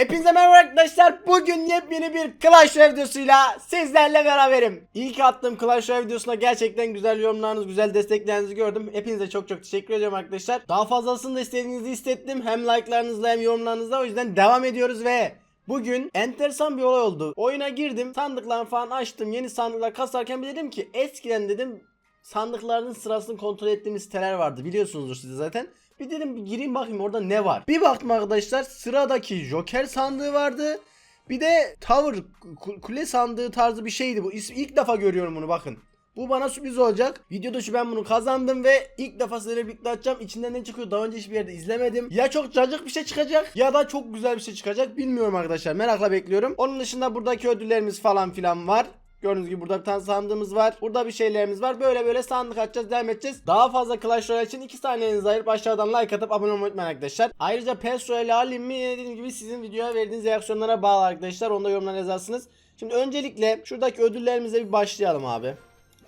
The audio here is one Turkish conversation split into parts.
Hepinize merhaba arkadaşlar. Bugün yepyeni bir Clash Royale videosuyla sizlerle beraberim. İlk attığım Clash Royale videosuna gerçekten güzel yorumlarınız, güzel desteklerinizi gördüm. Hepinize çok çok teşekkür ediyorum arkadaşlar. Daha fazlasını da istediğinizi hissettim. Hem like'larınızla hem yorumlarınızla. O yüzden devam ediyoruz ve Bugün enteresan bir olay oldu. Oyuna girdim, sandıklar falan açtım. Yeni sandıklar kasarken bir dedim ki eskiden dedim sandıkların sırasını kontrol ettiğimiz siteler vardı. Biliyorsunuzdur siz zaten. Bir dedim bir gireyim bakayım orada ne var. Bir baktım arkadaşlar sıradaki Joker sandığı vardı. Bir de Tower ku- kule sandığı tarzı bir şeydi bu. İlk defa görüyorum bunu bakın. Bu bana sürpriz olacak. Videoda şu ben bunu kazandım ve ilk defa sizlerle birlikte açacağım. İçinden ne çıkıyor daha önce hiçbir yerde izlemedim. Ya çok cacık bir şey çıkacak ya da çok güzel bir şey çıkacak. Bilmiyorum arkadaşlar. Merakla bekliyorum. Onun dışında buradaki ödüllerimiz falan filan var. Gördüğünüz gibi burada bir tane sandığımız var. Burada bir şeylerimiz var. Böyle böyle sandık açacağız devam edeceğiz. Daha fazla Clash Royale için 2 saniyenizi ayırıp aşağıdan like atıp abone olmayı unutmayın arkadaşlar. Ayrıca PES Royale Yine dediğim gibi sizin videoya verdiğiniz reaksiyonlara bağlı arkadaşlar. Onu da yorumlara yazarsınız. Şimdi öncelikle şuradaki ödüllerimize bir başlayalım abi.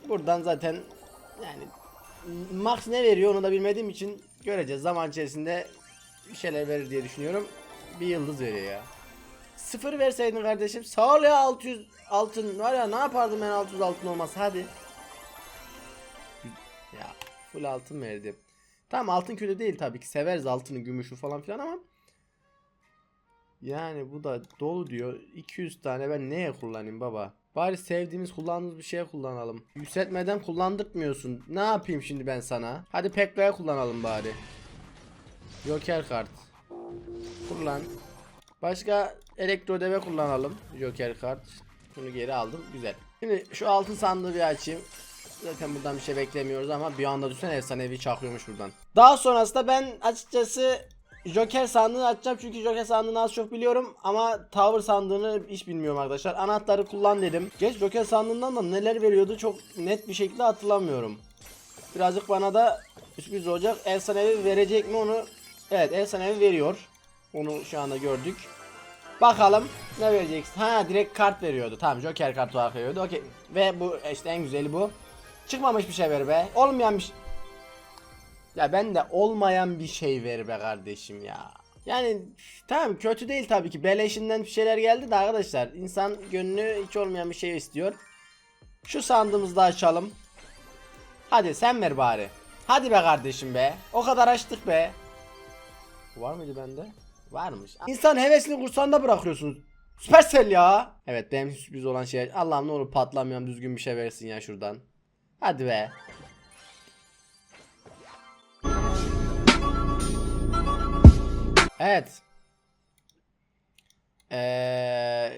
Buradan zaten yani max ne veriyor onu da bilmediğim için göreceğiz. Zaman içerisinde bir şeyler verir diye düşünüyorum. Bir yıldız veriyor ya. Sıfır verseydin kardeşim. Sağ ol ya 600 altın. Var ya ne yapardım ben 600 altın olmaz hadi. Ya full altın verdim. Tamam altın kötü değil tabii ki. Severiz altını, gümüşü falan filan ama yani bu da dolu diyor. 200 tane ben neye kullanayım baba? Bari sevdiğimiz kullandığımız bir şeye kullanalım. Yükseltmeden kullandırtmıyorsun. Ne yapayım şimdi ben sana? Hadi Pekka'ya kullanalım bari. Joker kart. Kullan. Başka elektro deve kullanalım. Joker kart. Bunu geri aldım. Güzel. Şimdi şu altın sandığı bir açayım. Zaten buradan bir şey beklemiyoruz ama bir anda düşsen efsanevi çakıyormuş buradan. Daha sonrasında ben açıkçası Joker sandığını açacağım çünkü Joker sandığını az çok biliyorum ama Tower sandığını hiç bilmiyorum arkadaşlar. Anahtarı kullan dedim. Geç Joker sandığından da neler veriyordu çok net bir şekilde hatırlamıyorum. Birazcık bana da sürpriz olacak. Efsanevi verecek mi onu? Evet efsanevi veriyor. Onu şu anda gördük. Bakalım ne vereceksin? Ha direkt kart veriyordu. Tamam Joker kartı olarak veriyordu. Okey. Ve bu işte en güzeli bu. Çıkmamış bir şey ver be. Olmayan bir şey. Ya ben de olmayan bir şey ver be kardeşim ya. Yani tamam kötü değil tabii ki. Beleşinden bir şeyler geldi de arkadaşlar. insan gönlü hiç olmayan bir şey istiyor. Şu sandığımızı da açalım. Hadi sen ver bari. Hadi be kardeşim be. O kadar açtık be. Var mıydı bende? Varmış. İnsan hevesini kursağında bırakıyorsunuz. Süpersel ya. Evet benim sürpriz olan şey. Allah'ım ne olur patlamayalım düzgün bir şey versin ya şuradan. Hadi be. Evet. Ee,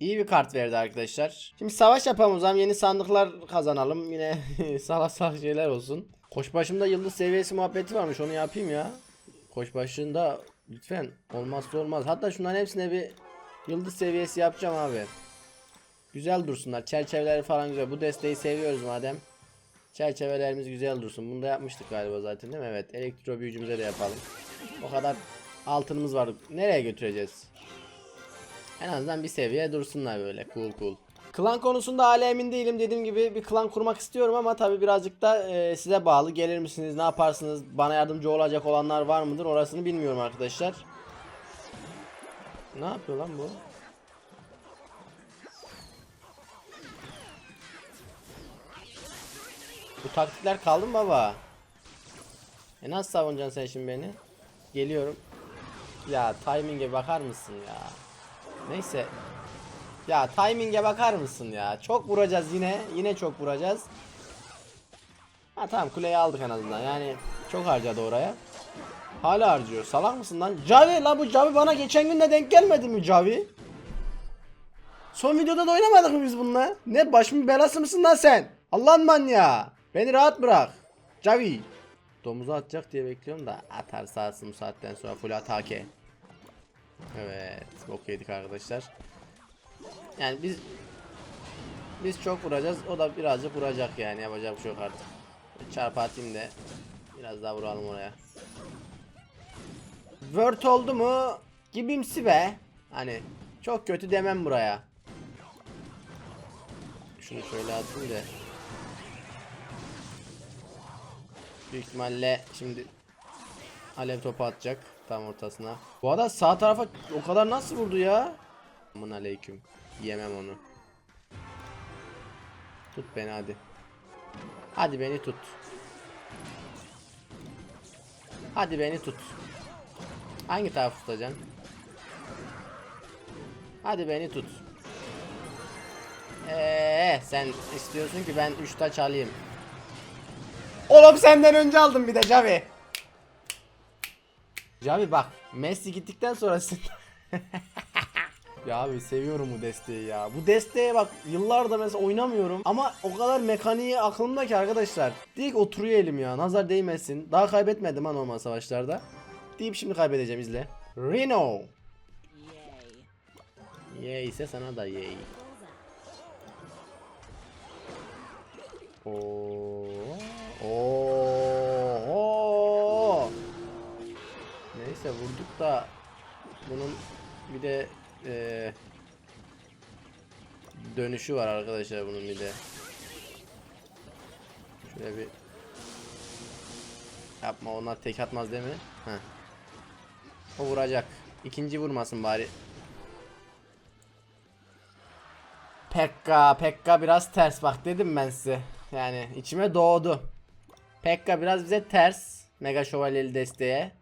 iyi bir kart verdi arkadaşlar. Şimdi savaş yapalım o zaman yeni sandıklar kazanalım. Yine salak salak şeyler olsun. Koçbaşımda yıldız seviyesi muhabbeti varmış onu yapayım ya. Koçbaşında lütfen olmazsa olmaz. Hatta şunların hepsine bir yıldız seviyesi yapacağım abi. Güzel dursunlar. Çerçeveleri falan güzel. Bu desteği seviyoruz madem. Çerçevelerimiz güzel dursun. Bunu da yapmıştık galiba zaten değil mi? Evet. Elektro büyücümüze de yapalım. O kadar altınımız var. Nereye götüreceğiz? En azından bir seviye dursunlar böyle. Cool cool. Klan konusunda hala emin değilim. Dediğim gibi bir klan kurmak istiyorum ama tabi birazcık da e, size bağlı. Gelir misiniz? Ne yaparsınız? Bana yardımcı olacak olanlar var mıdır? Orasını bilmiyorum arkadaşlar. Ne yapıyor lan bu? Bu taktikler kaldı mı baba? E nasıl savunacaksın sen şimdi beni? Geliyorum. Ya timing'e bakar mısın ya? Neyse. Ya timing'e bakar mısın ya? Çok vuracağız yine. Yine çok vuracağız. Ha tamam kuleyi aldık en azından. Yani çok harcadı oraya. Hala harcıyor. Salak mısın lan? Cavi la bu Cavi bana geçen gün de denk gelmedi mi Cavi? Son videoda da oynamadık mı biz bununla? Ne başımın belası mısın lan sen? Allah'ın manyağı. Beni rahat bırak. Cavi. Domuzu atacak diye bekliyorum da atar sağsın bu saatten sonra full atake. Evet bok yedik arkadaşlar. Yani biz biz çok vuracağız o da birazcık vuracak yani yapacak bir şey yok artık. Çarpı atayım da biraz daha vuralım oraya. Word oldu mu gibimsi be. Hani çok kötü demem buraya. Şunu şöyle atayım da. Büyük ihtimalle şimdi alev topu atacak. tam ortasına. Bu arada sağ tarafa o kadar nasıl vurdu ya? Aman aleyküm. Yemem onu. Tut beni hadi. Hadi beni tut. Hadi beni tut. Hangi taraf tutacaksın? Hadi beni tut. Eee sen istiyorsun ki ben 3 taç alayım. Oğlum senden önce aldım bir de Javi. Javi bak Messi gittikten sonra sen... ya abi seviyorum bu desteği ya. Bu desteğe bak yıllarda mesela oynamıyorum ama o kadar mekaniği aklımda ki arkadaşlar. Dik oturuyor elim ya nazar değmesin. Daha kaybetmedim ha normal savaşlarda. Deyip şimdi kaybedeceğim izle. Reno. Yay ise sana da yay. Oo. Oo. Neyse vurduk da bunun bir de eee, dönüşü var arkadaşlar bunun bir de. Şöyle bir yapma onlar tek atmaz değil mi? Heh. O vuracak. İkinci vurmasın bari. Pekka, Pekka biraz ters bak dedim ben size. Yani içime doğdu. Pekka biraz bize ters. Mega Şövalyeli desteğe.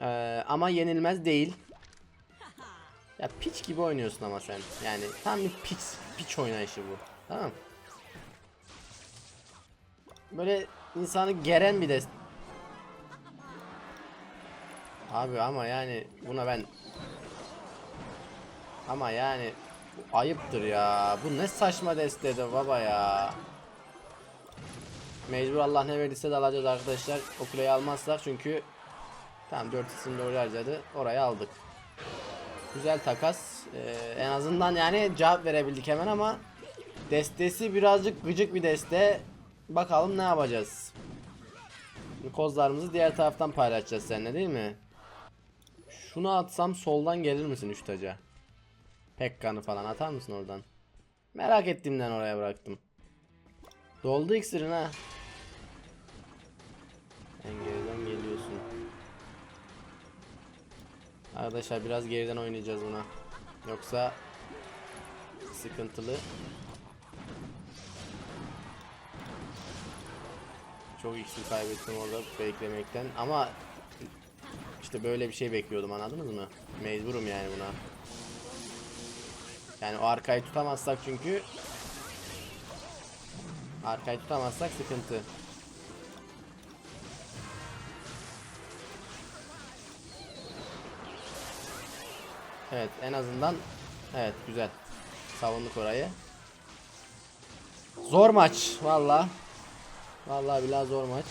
Ee, ama yenilmez değil. Piç gibi oynuyorsun ama sen. Yani tam bir piç, piç oynayışı bu. Tamam. Böyle insanı geren bir dest. Abi ama yani buna ben ama yani bu ayıptır ya. Bu ne saçma destede baba ya. Mecbur Allah ne verdiyse de alacağız arkadaşlar. O kuleyi almazsak çünkü Tamam 4 isim doğru harcadı. Orayı aldık. Güzel takas. Ee, en azından yani cevap verebildik hemen ama destesi birazcık gıcık bir deste. Bakalım ne yapacağız. Kozlarımızı diğer taraftan paylaşacağız seninle değil mi? Şunu atsam soldan gelir misin 3 taca? Pekkan'ı falan atar mısın oradan? Merak ettiğimden oraya bıraktım. Doldu iksirin ha. En geriden geliyorsun. Arkadaşlar biraz geriden oynayacağız buna. Yoksa sıkıntılı. Çok iksir kaybettim orada beklemekten ama işte böyle bir şey bekliyordum anladınız mı? Mecburum yani buna. Yani o arkayı tutamazsak çünkü arkayı tutamazsak sıkıntı. Evet en azından evet güzel. Savunduk orayı. Zor maç valla. Valla billahi zor maç.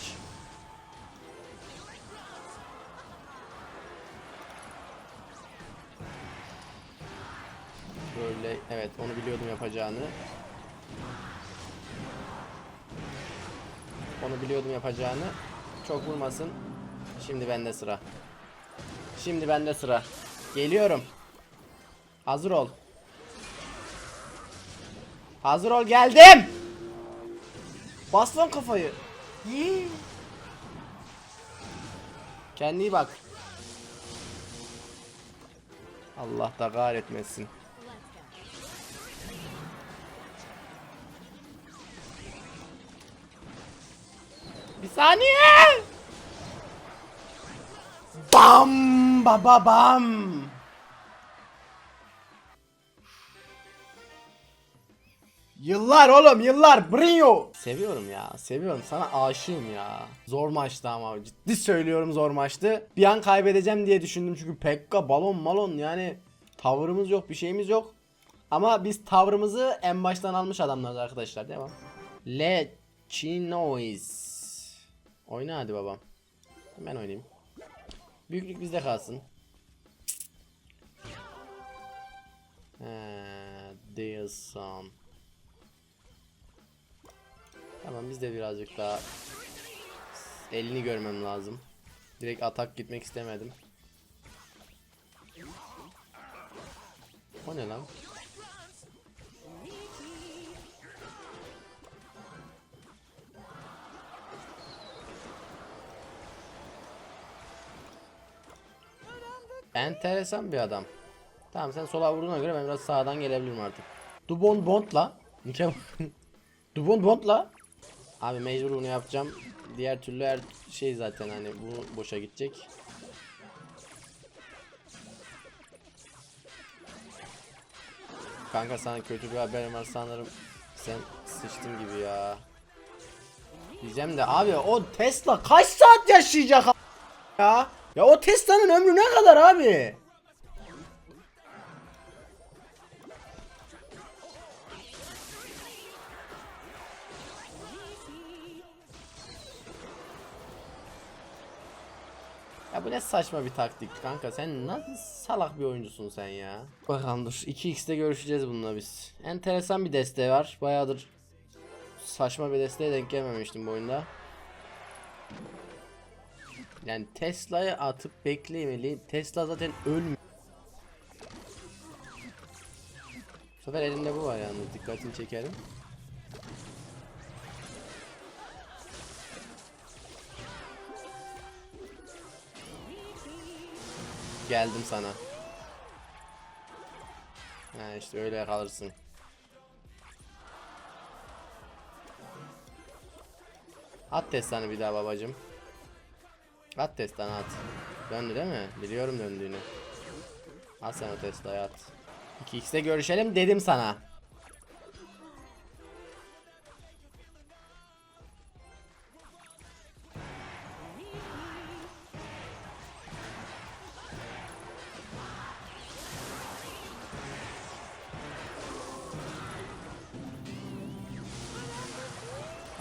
Böyle evet onu biliyordum yapacağını. Onu biliyordum yapacağını. Çok vurmasın. Şimdi bende sıra. Şimdi bende sıra. Geliyorum. Hazır ol. Hazır ol geldim. Bas lan kafayı. Yii. Kendine iyi bak. Allah da kahretmesin. Bir saniye. Bam baba bam. Yıllar oğlum yıllar Brinyo. Seviyorum ya seviyorum sana aşığım ya. Zor maçtı ama ciddi söylüyorum zor maçtı. Bir an kaybedeceğim diye düşündüm çünkü Pekka balon malon yani tavırımız yok bir şeyimiz yok. Ama biz tavrımızı en baştan almış adamlarız arkadaşlar devam. Le Chinois. Oyna hadi babam. Ben oynayayım. Büyüklük bizde kalsın. He, diyorsun. Tamam biz de birazcık daha elini görmem lazım. Direkt atak gitmek istemedim. O ne lan? Enteresan bir adam. Tamam sen sola vurduğuna göre ben biraz sağdan gelebilirim artık. Dubon Bond'la. Dubon Bond'la. Abi mecbur bunu yapacağım. Diğer türlü her şey zaten hani bu boşa gidecek. Kanka sana kötü bir haberim var sanırım. Sen sıçtın gibi ya. Diyeceğim de abi o Tesla kaç saat yaşayacak ya? Ya o Tesla'nın ömrü ne kadar abi? Bu ne saçma bir taktik kanka. Sen nasıl salak bir oyuncusun sen ya. Bakalım dur. 2x'te görüşeceğiz bununla biz. Enteresan bir desteği var. Bayağıdır saçma bir desteğe denk gelmemiştim bu oyunda. Yani Tesla'yı atıp beklemeli. Tesla zaten ölmüyor. Bu sefer elimde bu var yalnız dikkatini çekerim. Geldim sana. Ha işte öyle kalırsın. At testanı bir daha babacım. At testanı at. Döndü değil mi? Biliyorum döndüğünü. At sen o testayı at. 2x'te görüşelim dedim sana.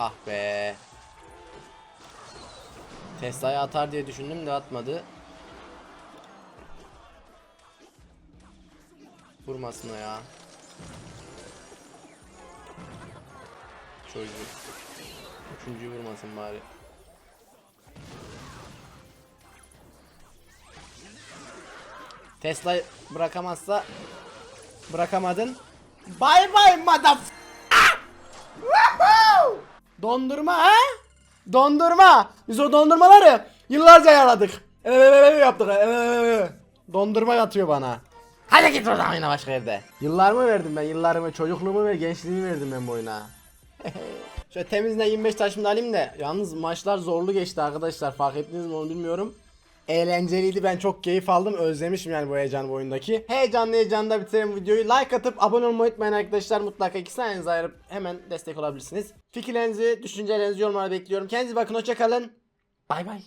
Ah be. Tesla'yı atar diye düşündüm de atmadı. Vurmasın o ya. Çocuk. Üçüncüyü vurmasın bari. Tesla bırakamazsa bırakamadın. Bye bye madaf. Dondurma ha? Dondurma. Biz o dondurmaları yıllarca yaradık. Evet yaptık. Evet. Dondurma atıyor bana. Hadi git oradan oyna başka yerde. Yıllarımı verdim ben yıllarımı çocukluğumu ve gençliğimi verdim ben bu oyuna. Şöyle temizle 25 taşımda alayım da yalnız maçlar zorlu geçti arkadaşlar fark ettiniz mi onu bilmiyorum. Eğlenceliydi ben çok keyif aldım özlemişim yani bu heyecanı bu oyundaki. Heyecanlı heyecanla bitirelim videoyu like atıp abone olmayı unutmayın arkadaşlar mutlaka iki saniyenizi ayırıp hemen destek olabilirsiniz. Fikirlerinizi düşüncelerinizi yorumlara bekliyorum kendinize bakın hoşçakalın. Bay bay.